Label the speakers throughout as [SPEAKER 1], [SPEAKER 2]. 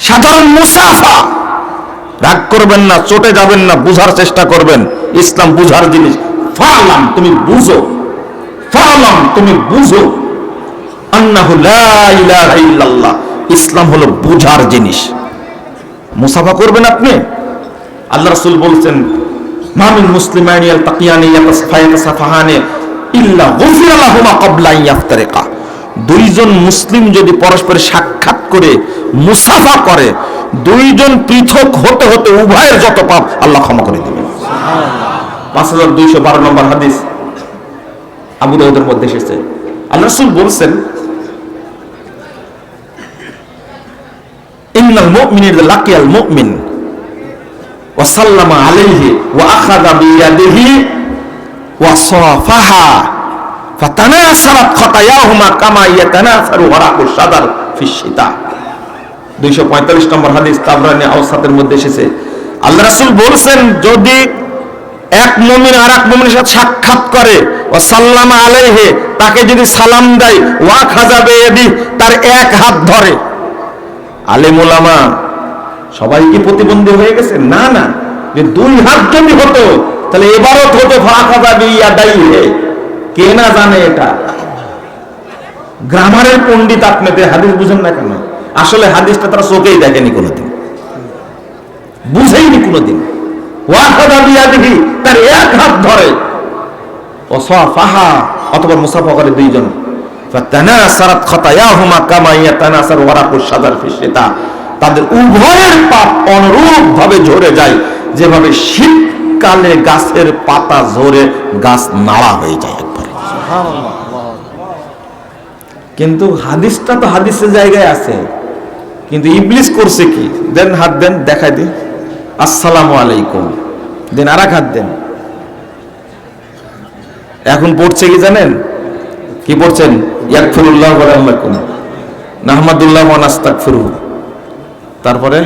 [SPEAKER 1] সাধারণ মুসাফা। রাগ করবেন না, চটে যাবেন না, বুঝার চেষ্টা করবেন। ইসলাম বুঝার জিনিস। ফালাম, তুমি বুঝো। ফালাম, তুমি বুঝো। ইসলাম হলো বুঝার জিনিস। মুসাফা করবেন আপনি? আল্লাহ রসুল বলছেন মামিন মুসলিমানি আল তাকিয়ানি ইয়াতাসাফাহানি ইল্লা গুফিরা লাহুমা ক্বাবলা ইয়াফতারিকা। দুইজন মুসলিম যদি পরস্পর সাক্ষাৎ করে, মুসাফা করে, দুইজন পৃথক হতে হতে উভয়ের যত পাপ আল্লাহ ক্ষমা করে দিবেন। পাঁচ হাজার দুইশো বারো নম্বর হাদিস আবু দাউদের মধ্যে এসেছে। আল্লাহ রাসূল বলছেন, ইন্নাল মুমিনির লাকিয়াল মুমিন ওয়া সাল্লামা আলাইহি ওয়া আখাযা বিয়াদিহি ওয়া সাফাহা। নম্বর মধ্যে এসেছে। বলছেন, যদি এক আর এক সাথে সাক্ষাৎ করে ও সাল্লামা আলাইহে, তাকে যদি সালাম দেয় ওয়া এদি তার এক হাত ধরে। আলেম ওলামা, সবাই কি প্রতিবন্ধী হয়ে গেছে? না না। যে দুই হাত যদি হতো, তাহলে এবারও হতো ফাঁকা ইয়া দায়ী হে কে না জানে এটা? গ্রামারের পণ্ডিত আপনাদের হাদিস বুঝেন না কেন? আসলে হাদিসটা তারা চোখেই দেখেনি কোনোদিন। বুঝেইনি কোনোদিন। তার এক হাত ধরে। অথবা মুসাফা করে দুইজন। তাদের উভয়ের পাপ অনুরূপ ভাবে ঝরে যায়। যেভাবে শীতকালে গাছের পাতা ঝরে গাছ নাড়া হয়ে যায় একবার। কিন্তু হাদিসটা তো হাদিসের জায়গায় আছে। কিন্তু ইবলিস করছে কি? দেন হাত দেন, দেখাই দিন আসসালামু আলাইকুম। দেন আর হাত দেন। এখন পড়ছে কি জানেন? কি পড়ছেন? ইয়াকফিরুল্লাহ আলাইকুম নাহমাদুল্লাহ নাস্তাগফিরু তারপরে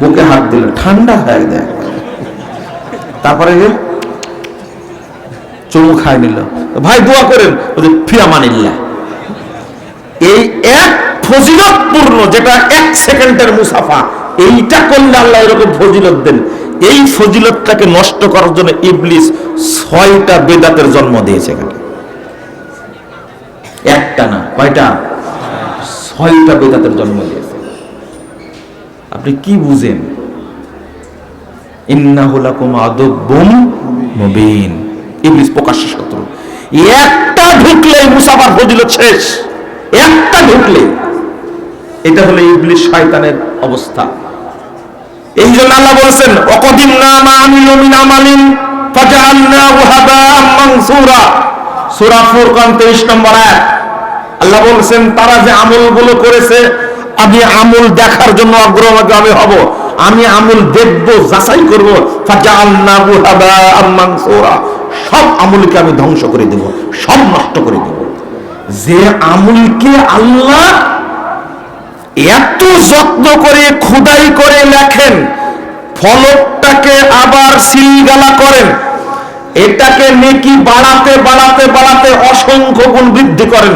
[SPEAKER 1] বুকে হাত দিল ঠান্ডা হয়ে যায়। তারপরে কি? চুমু খাই নিল। ভাই দোয়া করেন বলছে, ফিয়ামানিল্লাহ এই এক ফজিলতপূর্ণ যেটা এক সেকেন্ডের মুসাফা এইটা করলে আল্লাহ এরকম ফজিলত দেন। এই ফজিলতটাকে নষ্ট করার জন্য ইবলিস ছয়টা বেদাতের জন্ম দিয়েছে এখানে। একটা না কয়টা? ছয়টা বেদাতের জন্ম দিয়েছে। আপনি কি বুঝেন? শত্রু। একটা ঢুকলে এটা হলো অবস্থা। এই জন্য আল্লাহ বলেছেন না মা আমিলু আমালিন ফাজআলনাহু হাবাআম মানসুরা। সূরা ফুরকান 23 নম্বর আল্লাহ বলছেন, তারা যে আমলগুলো করেছে, আমি আমল দেখার জন্য আগ্রহ অগ্রগামী হব। আমি আমল দেখব, যাচাই করব। সব আমলকে আমি ধ্বংস করে দেব, সব নষ্ট করে দেব। যে আমলকে আল্লাহ এত যত্ন করে, খুদাই করে লেখেন, ফলকটাকে আবার সিলগালা করেন, এটাকে নেকি বাড়াতে বাড়াতে বাড়াতে অসংখ্য গুণ বৃদ্ধি করেন,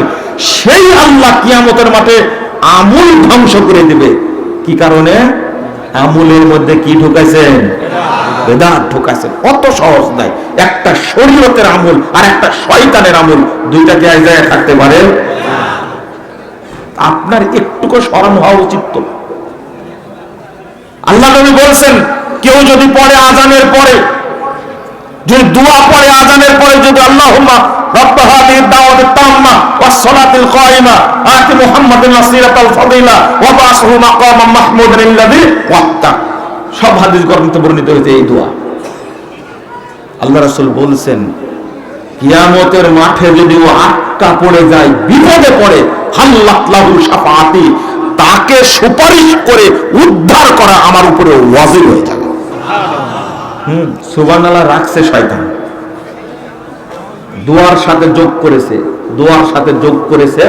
[SPEAKER 1] সেই আল্লাহ কিয়ামতের মাঠে আমুল ধ্বংস করে দেবে। কি কারণে? আমুলের মধ্যে কি ঢুকাইছেন? বেদাত ঢুকাইছেন। অত সহজ নাই। একটা শরীয়তের আমুল আর একটা শয়তানের আমুল দুইটা জায়গায় থাকতে পারে? আপনার একটুকু স্মরণ হওয়া উচিত তো। আল্লাহ নবী বলছেন, কেউ যদি পড়ে আজানের পরে, যদি দোয়া পড়ে আজানের পরে যদি আল্লাহুম্মা ওয়াসিলাতাল ফাদিলা ওয়া বাসহু মাকামান মাহমুদান সব হাদিস গ্রন্থে বর্ণিত হয়েছে এই দোয়া। আল্লাহ বলছেন, কিয়ামতের মাঠে যদি ও আটকা পড়ে যায়, বিপদে পড়ে, হাল্লাত লাহু তাকে সুপারিশ করে উদ্ধার করা আমার উপরে ওয়াজিব হয়ে যাবে। হুম, সুবহানাল্লাহ রাখছে শয়তান। দোয়ার সাথে যোগ করেছে। দোয়ার সাথে যোগ করেছে।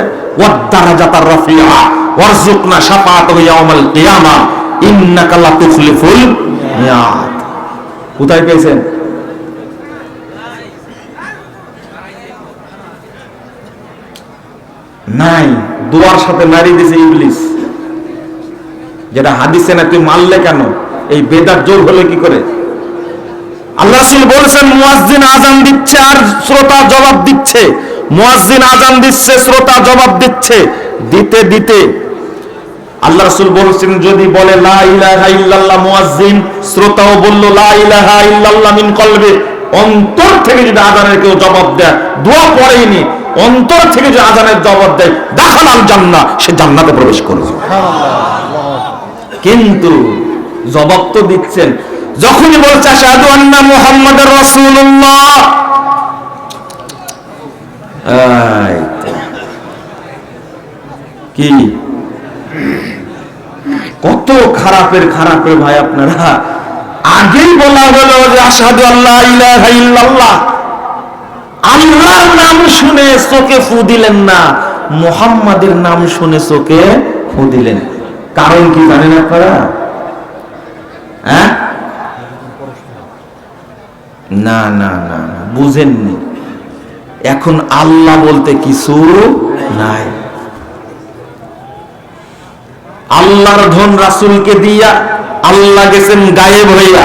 [SPEAKER 1] কোথায় পেয়েছেন? নাই। দোয়ার সাথে নারী দিছে ইবলিস। যেটা হাদিসে না তুই মারলে কেন? এই বেদার জোর হলে কি করে? আল্লাহ রাসূল বলেছেন মুয়াজ্জিন আজান দিচ্ছে আর শ্রোতা জবাব দিচ্ছে। মুয়াজ্জিন আজান দিচ্ছে শ্রোতা জবাব দিচ্ছে। দিতে দিতে। আল্লাহ রাসূল বলেছেন যদি বলে লা ইলাহা ইল্লাল্লাহ মুয়াজ্জিন শ্রোতাও বলল লা ইলাহা ইল্লাল্লাহ মিন কলবে। অন্তর থেকে যদি আজানের কেউ জবাব দেয় দোয়া পড়েনি অন্তর থেকে যে আজানের জবাব দেয় দাখালাল জান্নাহ সে জান্নাতে প্রবেশ করবে। কিন্তু জবাব তো দিচ্ছেন যখনই বলছে, আশহাদু আন্না এই তো। কি? কত খারাপের খারাপের ভাই আপনারা। আগেই বলা হলো যে আসাদু আল্লাহ ইল্লাল্লাহ। আল্লাহর নাম শুনে চোখে ফু দিলেন না, মোহাম্মদের নাম শুনে চোখে ফু দিলেন। কারণ কি জানেন আপনারা হ্যাঁ না না না বুঝেননি। এখন আল্লাহ বলতে কিছু নাই। আল্লাহর ধন রাসূলকে দিয়া আল্লাহ গেছেন গায়েব হইয়া।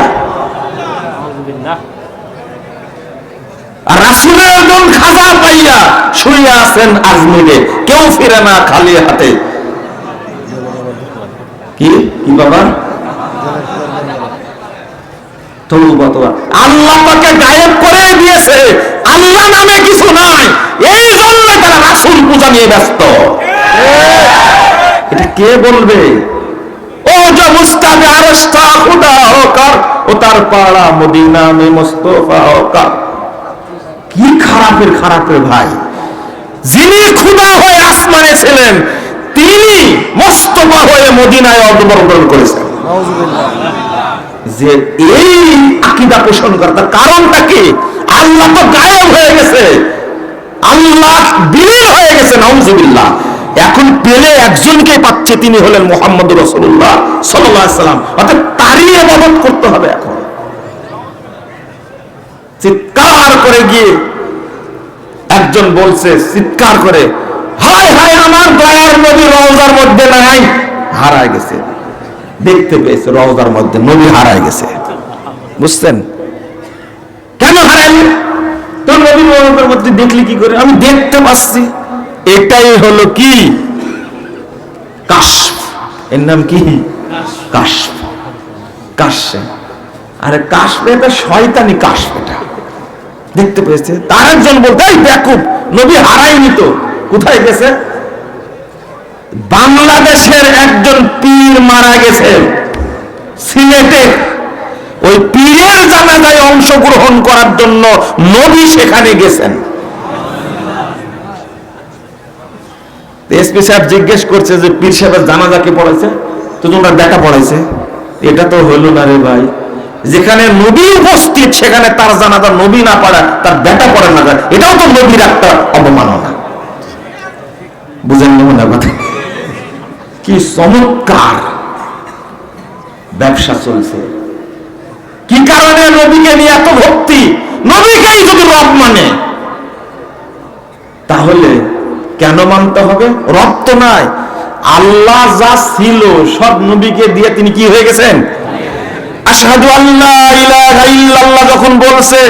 [SPEAKER 1] রাসূলের ধন খাজা পাইয়া শুয়ে আছেন আজমিরে কেউ ফিরে না খালি হাতে। কি? কি বাবা। আল্লাহ তাকে গায়েব করে দিয়েছে। আল্লাহ নামে কিছু নাই। এই জন্য তারা রাসূল পূজা নিয়ে ব্যস্ত। এটা কে বলবে? ও যে মুস্তাবে আরস্তা খুদা হোকার ও তার পাড়া মদিনা মে মুস্তফা হোকার কি খারাপের খারাপের ভাই। যিনি খুদা হয়ে আসমানে ছিলেন তিনি মোস্তফা হয়ে মদিনায় অবতরণ করেছেন। যে এই আকিদা পোষণ করে তার কারণটা কি? আল্লাহ তো গায়েব হয়ে গেছে। আল্লাহ বিলীন হয়ে গেছে নাউজুবিল্লাহ। এখন পেলে একজনকে পাচ্ছে তিনি হলেন মোহাম্মদ রসুল্লাহ সাল্লাম। অর্থাৎ তারই আবাদত করতে হবে এখন। চিৎকার করে গিয়ে একজন বলছে, চিৎকার করে, হায় হায়, আমার দয়ার নবী রওজার মধ্যে নাই। হারায় গেছে। দেখতে পেয়েছে, রওজার মধ্যে নবী হারায় গেছে। বুঝছেন? কেন হারাইল তো নবী রওজার মধ্যে দেখলি কি করে? আমি দেখতে পাচ্ছি। এটাই হলো কি? কাশফ। এর নাম কি? কাশফ। কাশে আরে কাশফে এটা শয়তানি কাশফ এটা। দেখতে পেয়েছে। তার একজন বলতে, এই বেকুব, নবী হারায়নি তো। কোথায় গেছে? বাংলাদেশের একজন পীর মারা গেছেন সিলেটে ওই পীরের জানাজায় অংশগ্রহণ করার জন্য নবী সেখানে গেছেন। এসপি সাহেব জিজ্ঞেস করছে যে, পীর সাহেবের জানাজা কে পড়াইছে? তো তোমরা দেখা পড়াইছে। এটা তো হলো না রে ভাই। যেখানে নবী উপস্থিত, সেখানে তার জানাজা নবী না পড়া, তার বেটা পড়ে না যায়। এটাও তো নবীর একটা অবমাননা। বুঝেন মনে কথা। কি চমৎকার। ব্যবসা চলছে। কি কারণে নবীকে নিয়ে এত ভক্তি? নবীকেই যদি রব মানে তাহলে কেন মানতে হবে? রব তো নাই। আল্লাহ যা ছিল, সব নবীকে দিয়ে তিনি কি হয়ে গেছেন? আশহাদু আল্লাহ ইলাহা যখন বলছে,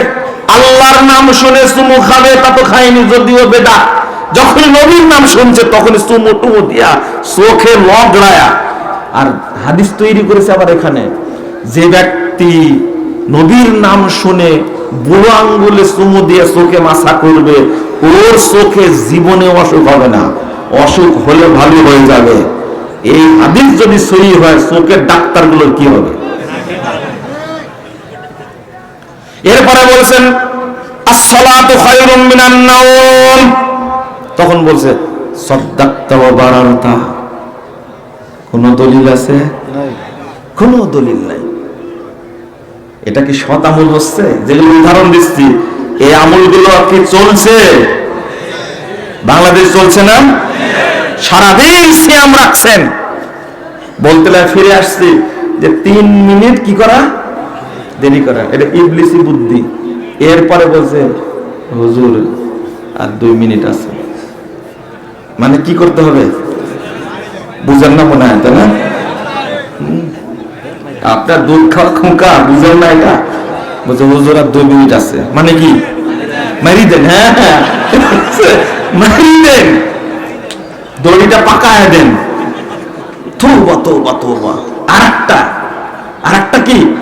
[SPEAKER 1] আল্লাহর নাম শুনে চুমু খাবে, তা তো খায়নি, যদিও বেদা। যখন নবীর নাম শুনছে, তখন চুমু টুমু দিয়া চোখে লগড়ায়া আর হাদিস তৈরি করেছে আবার এখানে, যে ব্যক্তি নবীর নাম শুনে বুড়ো আঙ্গুলে চুমু দিয়ে চোখে মাথা করবে, ওর চোখে জীবনে অসুখ হবে না। অসুখ হলে ভালো হয়ে যাবে। এই হাদিস যদি সহি হয়, চোখের ডাক্তারগুলোর কি হবে? এরপরে বলছেন, আসসালাতু খায়রুম মিনান নাওম। তখন বলছে সদ্দাক্তা কোন দলিল আছে? কোন দলিল নাই। এটা কি সৎ আমল হচ্ছে? যেগুলো উদাহরণ দিচ্ছি এই আমলগুলো কি চলছে? বাংলাদেশ চলছে না? সারাদিন সিয়াম রাখছেন। বলতে লাগে ফিরে আসছি যে তিন মিনিট কি করা? দেরি করা। এটা ইবলিসি বুদ্ধি। এরপরে বলছে হুজুর আর দুই মিনিট আছে। মানে কি করতে হবে? বুঝেন না মনে হয়, তাই না? আপনার দুধ খাওয়া খুঁকা বুঝেন না এটা? বলছে, হুজুর, আর দুই মিনিট আছে। মানে কি? মারি দেন হ্যাঁ হ্যাঁ। মারি দেন। দড়িটা পাকায় দেন। আরেকটা। কি?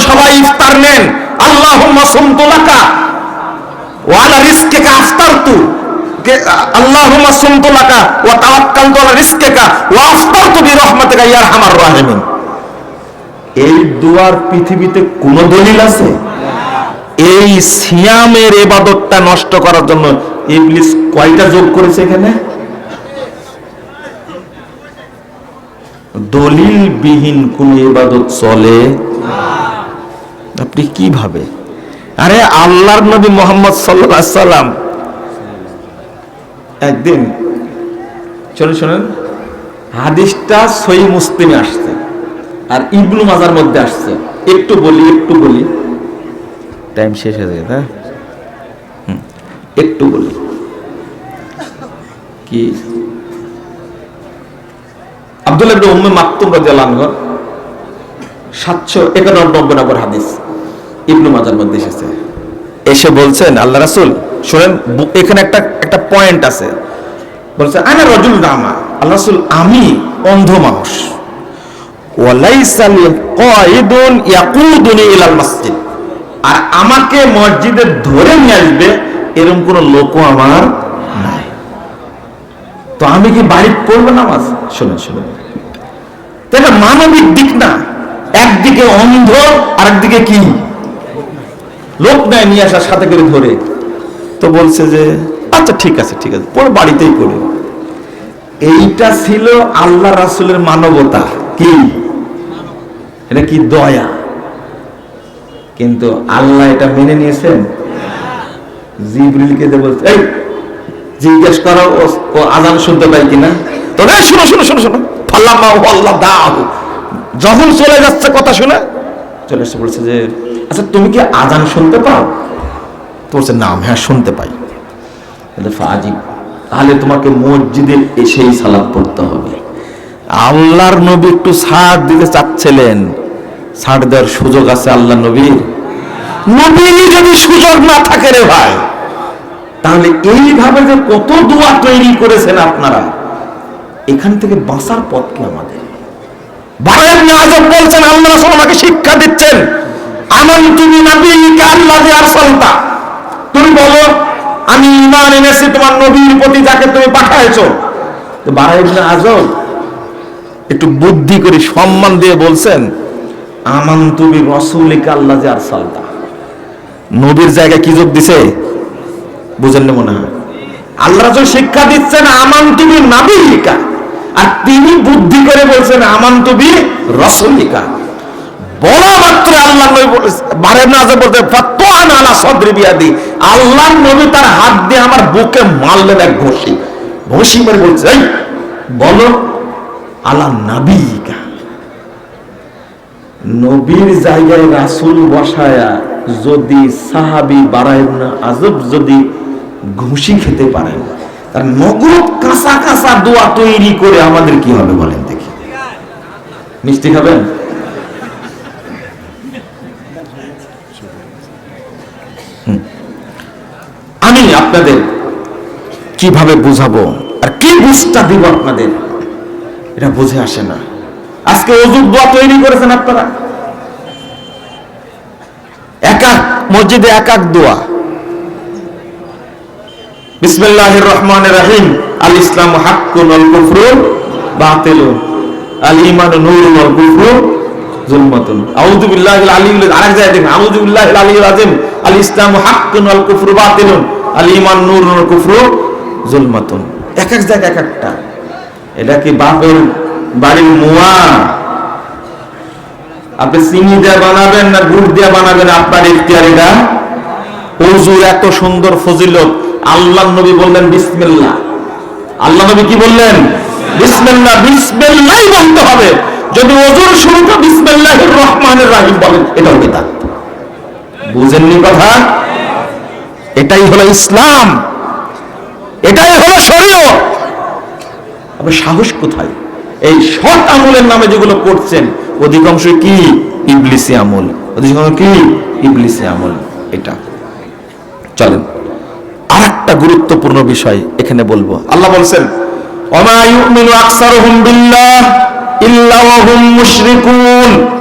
[SPEAKER 1] সবাই নেন। আল্লাহুম্মা সুমতু লাকা। ওয়া আলা রিজকিকা আফতারতু। কে- আল্লাহুম্মা সুমতু লাকা ওয়া তাওয়াক্কালতু আলা ওয়া আফতারতু বিরহমাতিকা ইয়া আরহামার রাহিমিন। এই দুয়ার পৃথিবীতে কোন দলিল আছে? এই সিয়ামের এবাদতটা নষ্ট করার জন্য ইবলিস কয়টা যোগ করেছে এখানে? দলিল বিহীন কোন ইবাদত চলে? আপনি কীভাবে আরে আল্লাহর নবী মোহাম্মদ সাল্লাল্লাহু সাল্লাম একদিন চলে শোনেন, হাদিসটা সই মুসলিমে আসছে আর ইবনু মাজার মধ্যে আসছে। একটু বলি একটু বলি। টাইম শেষ হয়ে যায় হ্যাঁ? একটু বলি। কি? আব্দুল্লাহ ইবনে উম্মে মাকতুম রাদিয়াল্লাহু আনহু 791 নম্বর হাদিস ইবনু মাজার মধ্যে এসেছে। এসে বলছেন, আল্লাহ রাসূল শুনেন এখানে একটা একটা পয়েন্ট আছে। বলছে রজুল রামা আল্লাহ আমি অন্ধ মানুষ। আর আমাকে মসজিদে ধরে নিয়ে আসবে এরকম কোন লোকও আমার নাই। তো আমি কি বাড়ি পড়ব নামাজ? শুনুন শুনুন। তো এটা মানবিক দিক না। একদিকে অন্ধ আর একদিকে কি? লোক নেয় নিয়ে আসার সাথে করে ধরে। তো বলছে যে আচ্ছা ঠিক আছে ঠিক আছে পড়ে বাড়িতেই পড়ে। এইটা ছিল আল্লাহ রাসুলের মানবতা। কি? এটা কি দয়া? কিন্তু আল্লাহ এটা মেনে নিয়েছেন? জিবরিলকে বলছে, এই, জিজ্ঞেস করো, ও- আজান শুনতে পাই কিনা? তো না শুনো যখন চলে যাচ্ছে কথা শুনে, চলে এসে বলছে যে আচ্ছা তুমি কি আজান শুনতে পাও? তো বলছে নাম হ্যাঁ শুনতে পাই। ফাজিব তাহলে তোমাকে মসজিদে এসেই সালাদ পড়তে হবে। আল্লাহর নবী একটু ছাড় দিতে চাচ্ছিলেন। ছাড় দেওয়ার সুযোগ আছে আল্লাহ নবীর? নবীর যদি সুযোগ না থাকে রে ভাই, তাহলে এইভাবে যে কত দোয়া তৈরি করেছেন আপনারা, এখান থেকে বাঁচার পথ কি আমাদের? বারের আজব বলছেন, আল্লাহ আমাকে শিক্ষা দিচ্ছেন, আমান তুমি নবীকে আল্লাহ আর সন্তা তুমি বলো, আমি ইমান এনেছি, তোমার নবীর প্রতি যাকে তুমি পাঠাইছো। তো বারাই আজব একটু বুদ্ধি করে সম্মান দিয়ে বলছেন আমান তুমি রসুলিকা আল্লাহ যে আর সালতা নবীর জায়গায় কি যোগ দিছে? বুঝেন না মনে হয়। আল্লাহ শিক্ষা দিচ্ছেন আমান তুমি নাবিলিকা আর তিনি বুদ্ধি করে বলছেন আমান তুমি রসুলিকা বলা মাত্র আল্লাহ নবী বলেছে, বারে না বলতে ফাত্তান আলা সদরি আল্লাহ নবী তার হাত দিয়ে আমার বুকে মারলেন এক ঘষি। ঘষি করে বলছে বলো, আলা নাবিকা? নবীর জায়গায় রাসূল বসায়া যদি সাহাবি বারায় না আজব যদি ঘুষি খেতে পারেন তার নগদ কাঁচা কাঁচা দোয়া তৈরি করে আমাদের কি হবে বলেন দেখি। মিষ্টি খাবেন হুম। আমি আপনাদের কীভাবে বুঝাবো? আর কি বুঝটা দিব আপনাদের? এটা বুঝে আসে না। আজকে অজুর দোয়া তৈরি করেছেন আপনারা? একা মসজিদে এক এক দোয়া। বিসমিল্লাহির রহমানির রহিম। আল ইসলাম হাক্কুন ওয়াল কুফরু বাতিলুন আল ঈমানু নূরুন ওয়াল কুফরু যুলমাতুন আউযু বিল্লাহিল আলিয়্যিল আরেক জায়গায় দেখুন আউযু বিল্লাহিল আল ইসলাম আল নূরুন ওয়াল কুফরু যুলমাতুন এক এক জায়গায় এক একটা। এটা কি বাপের বাড়ির মোয়া? আপনি চিনি দিয়ে বানাবেন না গুড় দিয়ে বানাবেন আপনার ইখতিয়ার এটা হুজুর, এত সুন্দর ফজিলত। আল্লাহ নবী বললেন, বিসমিল্লাহ। আল্লাহ নবী কি বললেন? বিসমিল্লাহ বিসমিল্লাহ বলতে হবে। যদি ওজুর শুরুটা বিসমিল্লাহির রহমানির রহিম বলেন, এটাও বেদাত। বুঝেননি কথা? এটাই হলো ইসলাম। এটাই হলো শরীয়ত। আবার সাহস কোথায়? এই সৎ আমলের নামে যেগুলো করছেন, অধিকাংশ কি? ইবলিসি আমল। সঙ্গে কি? ইবলিসি আমল। এটা। চলেন। আর একটা গুরুত্বপূর্ণ বিষয় এখানে বলব। আল্লাহ বলছেন, ওমা ইউমিনু আকসারুহুম বিল্লাহ ইল্লা ওয়া হুম মুশরিকুন।